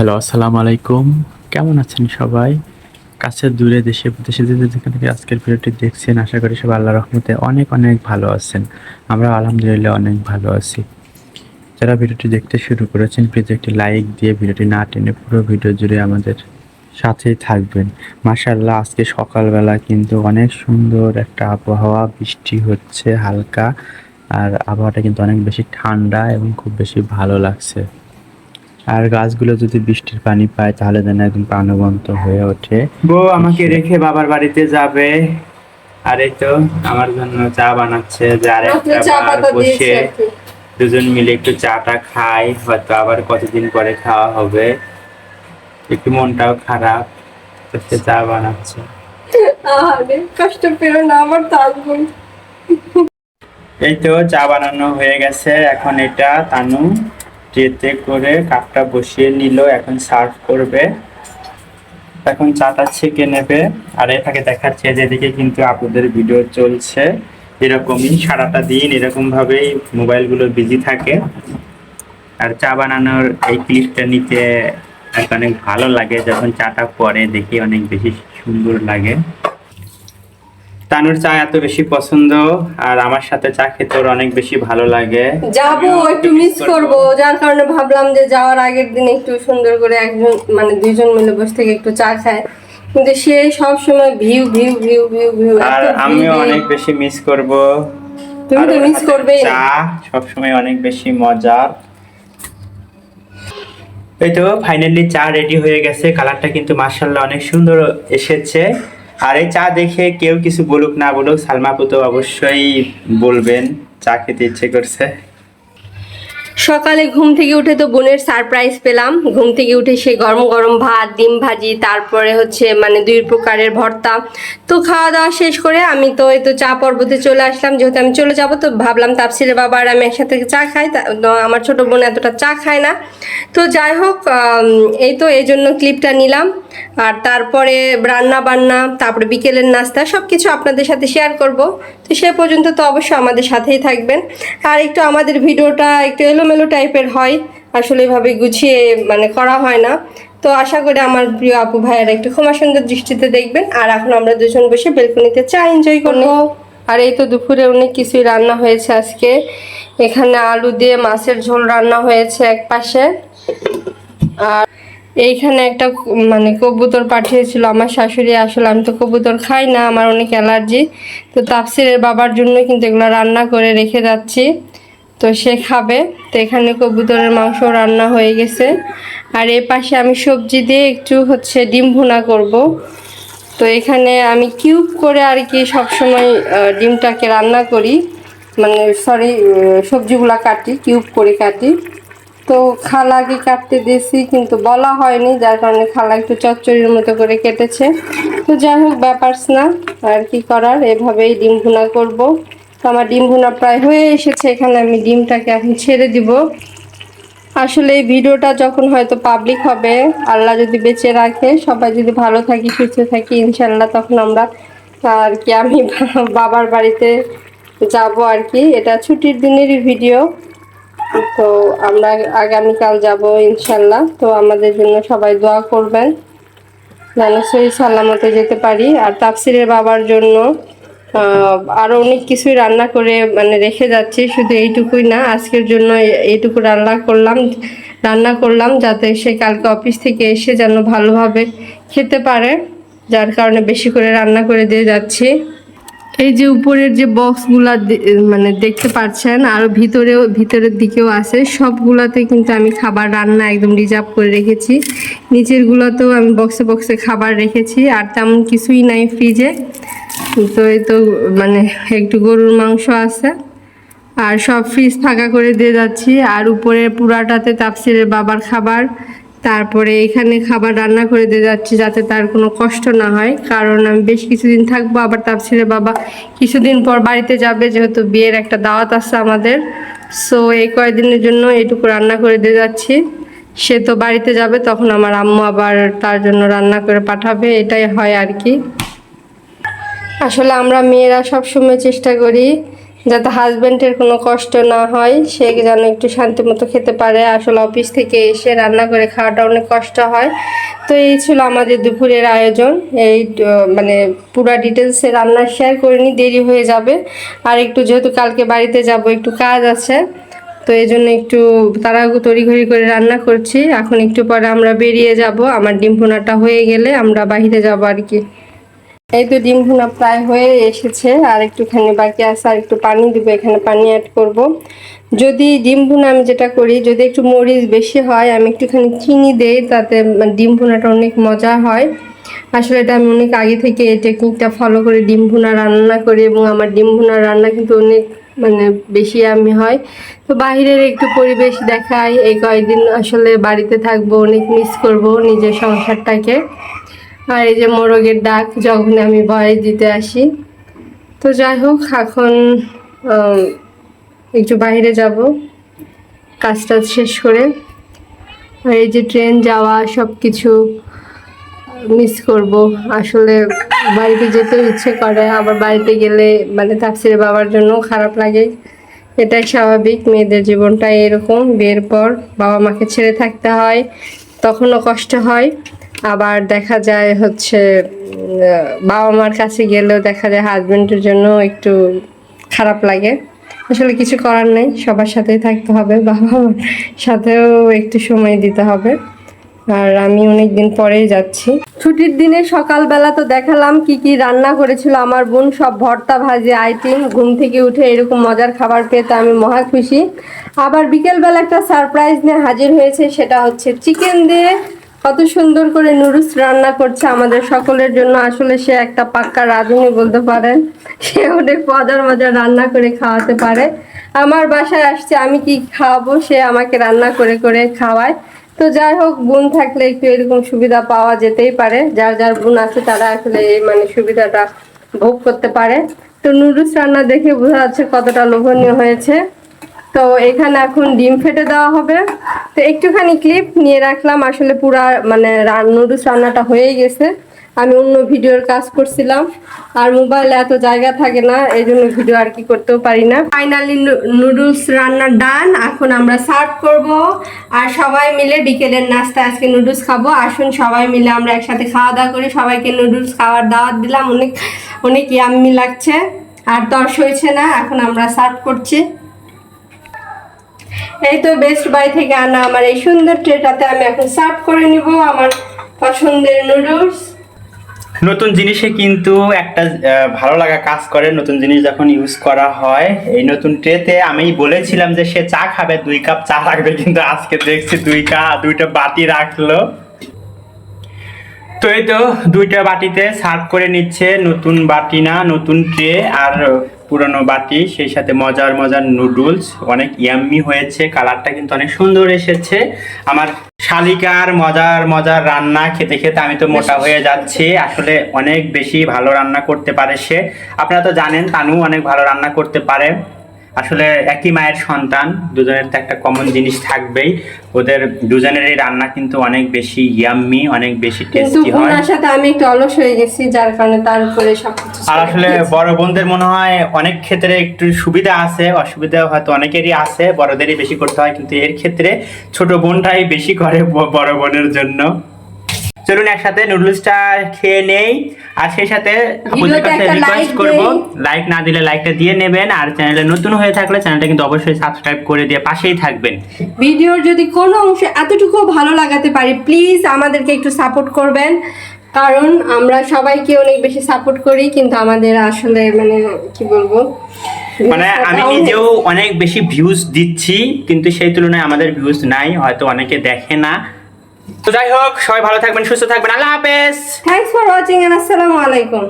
Hello, আসসালামু আলাইকুম। কেমন আছেন সবাই? কাছে দূরে, দেশে, বিদেশে যে যেখান থেকে আজকের ভিডিওটি দেখছেন, আশা করি সবাই আল্লাহ রহমতে অনেক অনেক ভালো আছেন। আমরা আলহামদুলিল্লাহ অনেক ভালো আছি। যারা ভিডিওটি দেখতে শুরু করেছেন প্লিজ একটি লাইক দিয়ে ভিডিওটি না টেনে পুরো ভিডিও জুড়ে আমাদের সাথেই থাকবেন। মাশাআল্লাহ, আজকে সকালবেলা কিন্তু অনেক সুন্দর একটা আবহাওয়া, বৃষ্টি হচ্ছে হালকা। আর আবহাওয়াটা কিন্তু অনেক বেশি ঠান্ডা এবং খুব বেশি ভালো লাগছে। আর গাছগুলো যদি বৃষ্টির পানি পায় তাহলে যেন একদম প্রাণবন্ত হয়ে ওঠে। বউ আমাকে রেখে বাবার বাড়িতে যাবে। আর এই তো আমার জন্য চা বানাচ্ছে যে আর একটা বসে দুজন মিলে একটু চাটা খাই হয়তো আবার কতদিন পরে খাওয়া হবে। একটু মনটাও খারাপ তো সে চা বানাচ্ছে। আরে কষ্ট পেরো না আমার এই তো চা বানানো হয়ে গেছে এখন এটা তানু। ট্রেতে করে কাপটা বসিয়ে নিল, এখন সার্ভ করবে। এখন চাটা ছেঁকে নেবে। আর এটাকে দেখাচ্ছে যেদিকে কিন্তু আপুদের ভিডিও চলছে, এরকমই সারাটা দিন এরকম ভাবেই মোবাইলগুলো বিজি থাকে। আর চা বানানোর এই ক্লিপটা নিতে অনেক ভালো লাগে, যখন চাটা পরে দেখি অনেক বেশি সুন্দর লাগে। তানুর চা এত বেশি পছন্দ আর আমার সাথে চা খেতে ওর অনেক বেশি ভালো লাগে। যাব একটু মিস করব। যার কারণে ভাবলাম যে যাওয়ার আগের দিন একটু সুন্দর করে একজন মানে দুইজন মিলে বসে থেকে একটু চা খায় কিন্তু সে সব সময় view view view view view আর আমিও অনেক বেশি মিস করব। তুমি তো মিস না। চা সবসময় অনেক বেশি মজার। এই তো ফাইনালি চা রেডি হয়ে গেছে। কালারটা কিন্তু মার্শাল্লাহ অনেক সুন্দর এসেছে। আর চা দেখে কেউ কিছু বলুক না বলুক, সালমা তো অবশ্যই বলবেন, চা খেতে ইচ্ছে করছে। সকালে ঘুম থেকে উঠে তো বোনের সারপ্রাইজ পেলাম। ঘুম থেকে উঠে সে গরম গরম ভাত, ডিম ভাজি, তারপরে হচ্ছে মানে দুই প্রকারের ভর্তা। তো খাওয়া দাওয়া শেষ করে আমি তো এই তো চা পর্বতে চলে আসলাম। যেহেতু আমি চলে যাব তো ভাবলাম তাপসিরের বাবা আর আমি একসাথে চা খাই। আমার ছোট বোন এতটা চা খায় না। তো যাই হোক এই তো এই জন্য ক্লিপটা নিলাম। আর তারপরে রান্না বান্না, তারপরে বিকেলের নাস্তা সব কিছু আপনাদের সাথে শেয়ার করব। তো সে পর্যন্ত তো অবশ্যই আমাদের সাথেই থাকবেন। আর একটু আমাদের ভিডিওটা একটু এলোমেলো টাইপের হয়। আসলে এভাবে গুছিয়ে মানে করা হয় না। তো আশা করি আমার প্রিয় আপু ভাইয়েরা একটু ক্ষমা সুন্দর দৃষ্টিতে দেখবেন। আর এখন আমরা দুজন বসে বেলকনিতে চা এনজয় করব। আর এই তো দুপুরে অনেক কিছুই রান্না হয়েছে আজকে। এখানে আলু দিয়ে মাছের ঝোল রান্না হয়েছে এক পাশে। আর এইখানে একটা মানে কবুতর পাঠিয়েছিল আমার শাশুড়ি। আসলে আমি তো কবুতর খাই না, আমার অনেক অ্যালার্জি। তো তাপসিরের বাবার জন্য কিন্তু এগুলো রান্না করে রেখে যাচ্ছি। তো সে খাবে। তো এখানে কবুতরের মাংস রান্না হয়ে গেছে। আর এ পাশে আমি সবজি দিয়ে একটু হচ্ছে ডিম ভুনা করব। তো এখানে আমি কিউব করে আর কি সবসময় ডিমটাকে রান্না করি। মানে সরি সবজিগুলা কাটি, কিউব করে কাটি। তো খালাকে কাটতে দিয়েছি, কিন্তু বলা হয়নি, যার কারণে খালা একটু চচ্চড়ির মতো করে কেটেছে। তো যাই হোক, ব্যাপারস না, আর কি করার, এভাবেই ডিম ভুনা করব। তো আমার ডিম ভুনা প্রায় হয়ে এসেছে, এখানে আমি ডিমটাকে এখন ছেড়ে দিব। আসলে এই ভিডিওটা যখন হয়তো পাবলিক হবে, আল্লাহ যদি বেঁচে রাখে, সবাই যদি ভালো থাকি, সুস্থ থাকি ইনশাল্লাহ তখন আমরা আর কি আমি বাবার বাড়িতে যাব আর কি। এটা ছুটির দিনেরই ভিডিও, তো আমরা আগামীকাল যাব ইনশাল্লাহ তো আমাদের জন্য সবাই দোয়া করবেন, যেন সহি সালামতে যেতে পারি। আর তাফসিরের বাবার জন্য আহ, আরও অনেক কিছুই রান্না করে মানে রেখে যাচ্ছি শুধু এইটুকুই না আজকের জন্য এইটুকু রান্না করলাম রান্না করলাম যাতে সে কালকে অফিস থেকে এসে যেন ভালোভাবে খেতে পারে যার কারণে বেশি করে রান্না করে দিয়ে যাচ্ছি। এই যে উপরের যে বক্সগুলা মানে দেখতে পাচ্ছেন, আর ভিতরেও, ভিতরের দিকেও আছে। সবগুলাতে কিন্তু আমি খাবার রান্না একদম রিজার্ভ করে রেখেছি। নিচের গুলাতেও আমি বক্সে বক্সে খাবার রেখেছি, আর তেমন কিছুই নাই ফ্রিজে তো এই তো মানে একটু গরুর মাংস আছে। আর সব ফ্রিজ ফাঁকা করে দিয়ে যাচ্ছি। আর উপরে পুরাটাতে তাপসিরের বাবার খাবার। তারপরে এখানে খাবার রান্না করে দিয়ে যাচ্ছি যাতে তার কোনো কষ্ট না হয়। কারণ আমি বেশ কিছুদিন থাকব, আবার তাপসিরের বাবা কিছুদিন পর বাড়িতে যাবে, যেহেতু বিয়ের একটা দাওয়াত আছে আমাদের। সো এই কয়েকদিনের জন্য এটুকু রান্না করে দিয়ে যাচ্ছি। সে তো বাড়িতে যাবে, তখন আমার আম্মু আবার তার জন্য রান্না করে পাঠাবে, এটাই হয় আর কি। আসলে আমরা মেয়েরা সবসময় চেষ্টা করি যাতে হাজবেন্ডের কোনো কষ্ট না হয়, সে যেন একটু শান্তি মতো খেতে পারে। আসলে অফিস থেকে এসে রান্না করে খাওয়াটা অনেক কষ্ট হয়। তো এই ছিল আমাদের দুপুরের আয়োজন। এই মানে পুরো ডিটেলসে রান্না শেয়ার করে করিনি, দেরি হয়ে যাবে। আর একটু যেহেতু কালকে বাড়িতে যাব, একটু কাজ আছে, তো এই জন্য একটু তাড়াহুড়ো তড়িঘড়ি করে রান্না করছি। এখন একটু পরে আমরা বেরিয়ে যাব। আমার ডিম ভুনাটা হয়ে গেলে আমরা বাইরে যাব আর কি। এই তো ডিম ভুনা প্রায় হয়ে এসেছে, আর একটুখানি বাকি আছে, আর একটু পানি দিব, এখানে পানি অ্যাড করব। যদি ডিম ভুনা আমি যেটা করি, যদি একটু মরিচ বেশি হয়, আমি একটুখানি চিনি দেই, তাতে মানে ডিম ভুনাটা অনেক মজা হয়। আসলে এটা আমি অনেক আগে থেকে এই টেকনিকটা ফলো করে ডিম ভুনা রান্না করি, এবং আমার ডিম ভুনা রান্না কিন্তু অনেক মানে বেশি আমি হয়। তো বাইরের একটু পরিবেশ দেখাই, এই কয়েকদিন আসলে বাড়িতে থাকব, অনেক মিস করব নিজের সংসারটাকে। আর এই যে মোরগের ডাক যখন আমি ভয় দিতে আসি, তো যাই হোক, এখন একটু বাইরে যাব, কাজটা শেষ করে। আর এই যে ট্রেন যাওয়া সব কিছু মিস করব। আসলে বাড়িতে যেতে ইচ্ছে করে, আবার বাড়িতে গেলে মানে তাপসির বাবার জন্য খারাপ লাগে। এটাই স্বাভাবিক, মেয়েদের জীবনটা এরকম। বিয়ের পর বাবা মাকে ছেড়ে থাকতে হয়, তখনও কষ্ট হয়। আবার দেখা যায় হচ্ছে বাবা মার কাছে গেলেও দেখা যায় হাজবেন্ডের জন্য একটু খারাপ লাগে। আসলে কিছু করার নেই, সবার সাথেই থাকতে হবে, বাবা মার সাথেও একটু সময় দিতে হবে। আর আমি অনেক দিন পরেই যাচ্ছি। ছুটির দিনে সকালবেলা তো দেখালাম কি কি রান্না করেছিল আমার বোন, সব ভর্তা ভাজি, আইটেম, ঘুম থেকে উঠে এরকম মজার খাবার পেয়ে তো আমি মহা খুশি। আবার বিকেলবেলা একটা সারপ্রাইজ নিয়ে হাজির হয়েছে, সেটা হচ্ছে চিকেন দিয়ে কত সুন্দর করে নুডলস রান্না করছে আমাদের সকলের জন্য। আসলে সে একটা পাক্কা রাঁধুনি বলতে পারেন। সে অনেক মজার মজার রান্না করে খাওয়াতে পারে। আমার বাসায় আসছে, আমি কি খাওয়াবো? সে আমাকে রান্না করে করে খাওয়ায়। তো যাই হোক, বোন থাকলে একটু এরকম সুবিধা পাওয়া যেতেই পারে। যার যার বোন আছে তারা আসলে এই মানে সুবিধাটা ভোগ করতে পারে। তো নুডলস রান্না দেখে বোঝা যাচ্ছে কতটা লোভনীয় হয়েছে। তো এখানে এখন ডিম ফেটে দেওয়া হবে। তো একটুখানি ক্লিপ নিয়ে রাখলাম, আসলে পুরা মানে নুডলস রান্নাটা হয়ে গেছে। আমি অন্য ভিডিওর কাজ করছিলাম, আর মোবাইলে এত জায়গা থাকে না, এই জন্য ভিডিও আর কি করতেও পারি না। ফাইনালি নুডলস রান্না ডান এখন আমরা সার্ভ করব, আর সবাই মিলে বিকেলের নাস্তা আজকে নুডলস খাব। আসুন সবাই মিলে আমরা একসাথে খাওয়া দাওয়া করি। সবাইকে নুডলস খাওয়ার দাওয়াত দিলাম, অনেক অনেক ইয়াম্মি লাগছে। আর তর্স হয়েছে না, এখন আমরা সার্ভ করছি। এই তো বেস্ট বাই থেকে আনা আমার এই সুন্দর ট্রেটাতে আমি এখন সার্ভ করে নিব আমার পছন্দের নুডলস নতুন জিনিসে কিন্তু একটা ভালো লাগা কাজ করে নতুন জিনিস যখন ইউজ করা হয়। এই নতুন ট্রেতে আমি বলেছিলাম যে সে চা খাবে, দুই কাপ চা রাখবে কিন্তু আজকে দেখছি দুই কাপ দুইটা বাটি রাখল। তো এই তো দুইটা বাটিতে সার্ভ করে নিচ্ছে নতুন বাটি না, নতুন ট্রে, আর পুরনো বাটি সেই সাথে মজার মজার নুডলস অনেক ইয়াম্মি হয়েছে কালারটা কিন্তু অনেক সুন্দর এসেছে। আমার শালিকার মজার মজার রান্না খেতে খেতে আমি তো মোটা হয়ে যাচ্ছি আসলে অনেক বেশি ভালো রান্না করতে পারে সে। আপনারা তো জানেন তানু অনেক ভালো রান্না করতে পারে। আসলে একই মায়ের সন্তান দুজনের তো একটা কমন জিনিস থাকবেই। ওদের দুজনেরই রান্না কিন্তু অনেক বেশি ইয়াম্মি অনেক বেশি টেস্টি হয়। বোনার সাথে আমি একটু অলস হয়ে গেছি যার কারণে তার উপরে সবকিছু আর আসলে বড় বোনদের মনে হয় অনেক ক্ষেত্রে একটু সুবিধা আছে অসুবিধা হয়তো অনেকেরই আছে বড়দেরই বেশি করতে হয় কিন্তু এর ক্ষেত্রে ছোট বোনটাই বেশি করে বড় বোনের জন্য। চলুন একসাথে নুডলসটা খেয়ে নেই। আর সেই সাথে আপনাদের কাছে রিকোয়েস্ট করব লাইক না দিলে লাইকটা দিয়ে নেবেন। আর চ্যানেলে নতুন হয়ে থাকলে চ্যানেলটা কিন্তু অবশ্যই সাবস্ক্রাইব করে দিয়ে পাশেই থাকবেন। ভিডিওর যদি কোনো অংশে এতটুকু ভালো লাগাতে পারি প্লিজ আমাদেরকে একটু সাপোর্ট করবেন। কারণ আমরা সবাইকে অনেক বেশি সাপোর্ট করি কিন্তু আমাদের আসলে মানে কি বলব? মানে আমি নিজেও অনেক বেশি ভিউজ দিচ্ছি কিন্তু সেই তুলনায় আমাদের ভিউজ নাই হয়তো অনেকে দেখে না। তো যাই হোক, সবাই ভালো থাকবেন, সুস্থ থাকবেন। আল্লাহ হাফেজ। থ্যাংকস ফর ওয়াচিং এন্ড আসসালামু আলাইকুম